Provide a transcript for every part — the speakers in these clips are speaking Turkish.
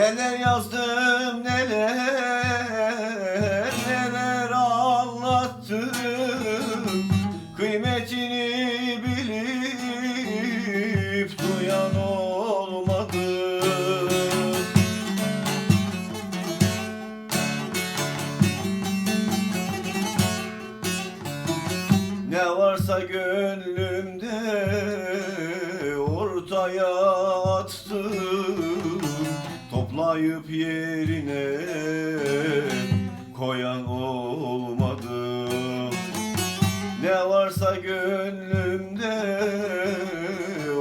Neler yazdım neler neler anlattım. Kıymetini bilip duyan olmadı. Ne varsa gönlümde Toplayıp yerine koyan olmadı. Ne varsa gönlümde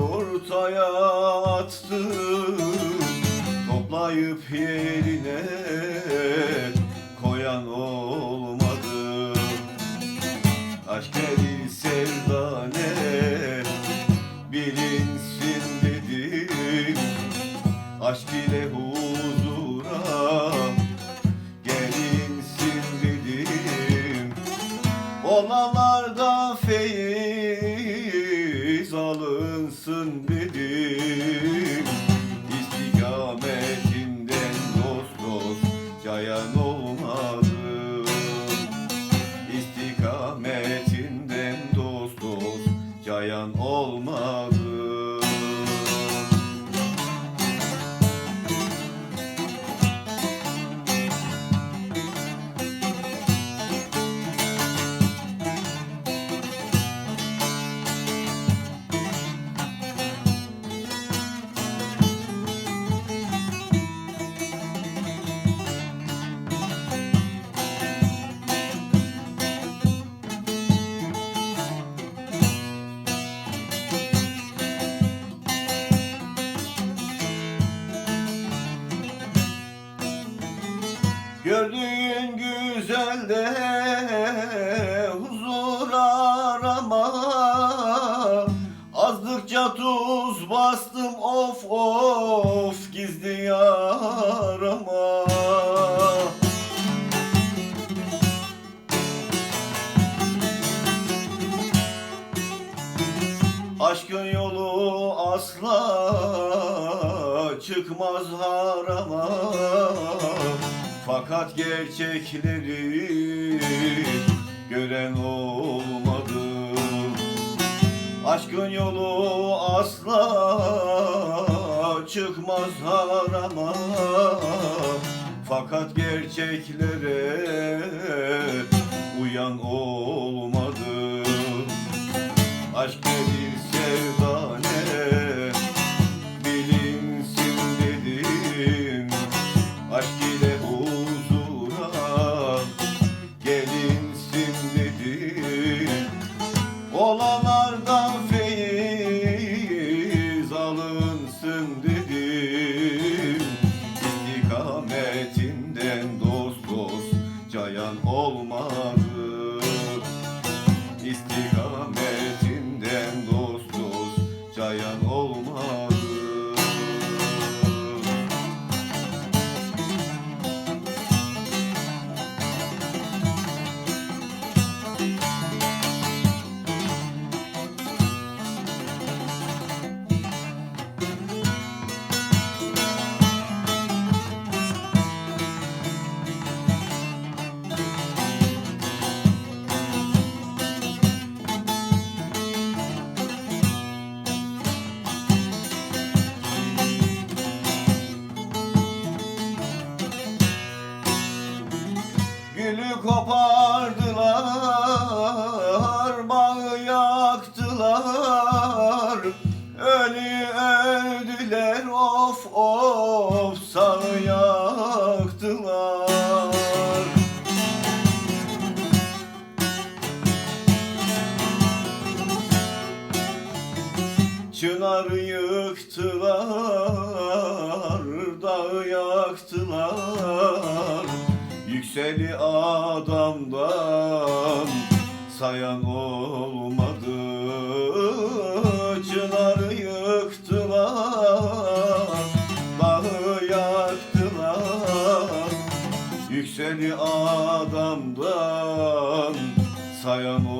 ortaya attım Toplayıp yerine Olanlardan feyiz alınsın dedim Gördüğün güzelde huzur arama. Azdıkça tuz bastım of of gizli yarama. Aşkın yolu asla çıkmaz harama Fakat gerçekleri gören olmadı. Aşkın yolu asla çıkmaz harama. Fakat gerçeklere uyan olmadı Allah'a Çınarı yıktılar, dağı yaktılar. Yükseli adamdan sayan olmadı Çınarı yıktılar, dağı yaktılar. Yükseli adamdan sayan olmadı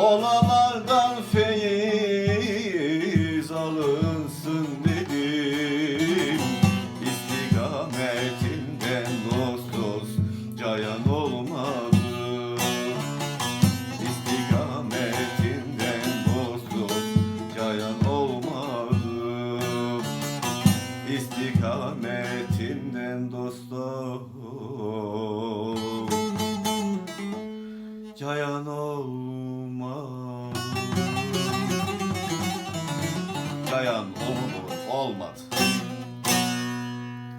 Ona